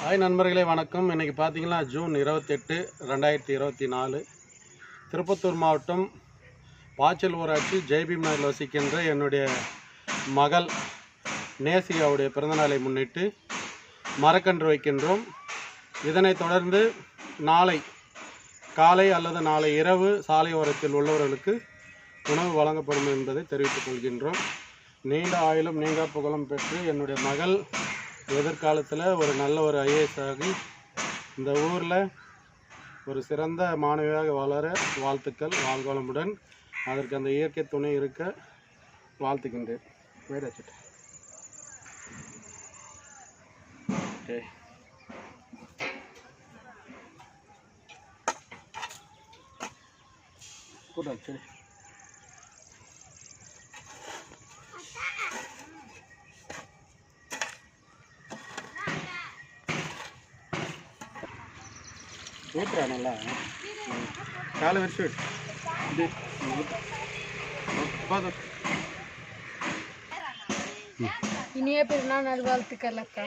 Hi நண்பர்களே வணக்கம். இன்றைக்கி பார்த்தீங்கன்னா ஜூன் இருபத்தெட்டு ரெண்டாயிரத்தி இருபத்தி நாலு. திருப்பத்தூர் மாவட்டம் பாச்சல் ஊராட்சி ஜெய்பீம் நகரில் வசிக்கின்ற என்னுடைய மகள் நேசியாவுடைய பிறந்தநாளை முன்னிட்டு மரக்கன்று வைக்கின்றோம். இதனைத் தொடர்ந்து நாளை காலை அல்லது நாளை இரவு சாலை ஓரத்தில் உள்ளவர்களுக்கு உணவு வழங்கப்படும் என்பதை தெரிவித்துக் கொள்கின்றோம். நீண்ட ஆயிலும் நீங்கா புகழும் பெற்று என்னுடைய மகள் எதிர்காலத்தில் ஒரு நல்ல ஒரு ஐஏஎஸ் ஆகி இந்த ஊரில் ஒரு சிறந்த மாணவியாக வளர வாழ்த்துக்கள் வாழ்வளமுடன் அதற்கு அந்த இயற்கை துணை இருக்க வாழ்த்துக்கின்றேன் வேறு வச்சுட்டு ஓகே கூட சரி. ஊத்துறா நல்லா. காலை வச்சு. இனிய பெருநாள் நல்வாழ்த்துக்கள் அக்கா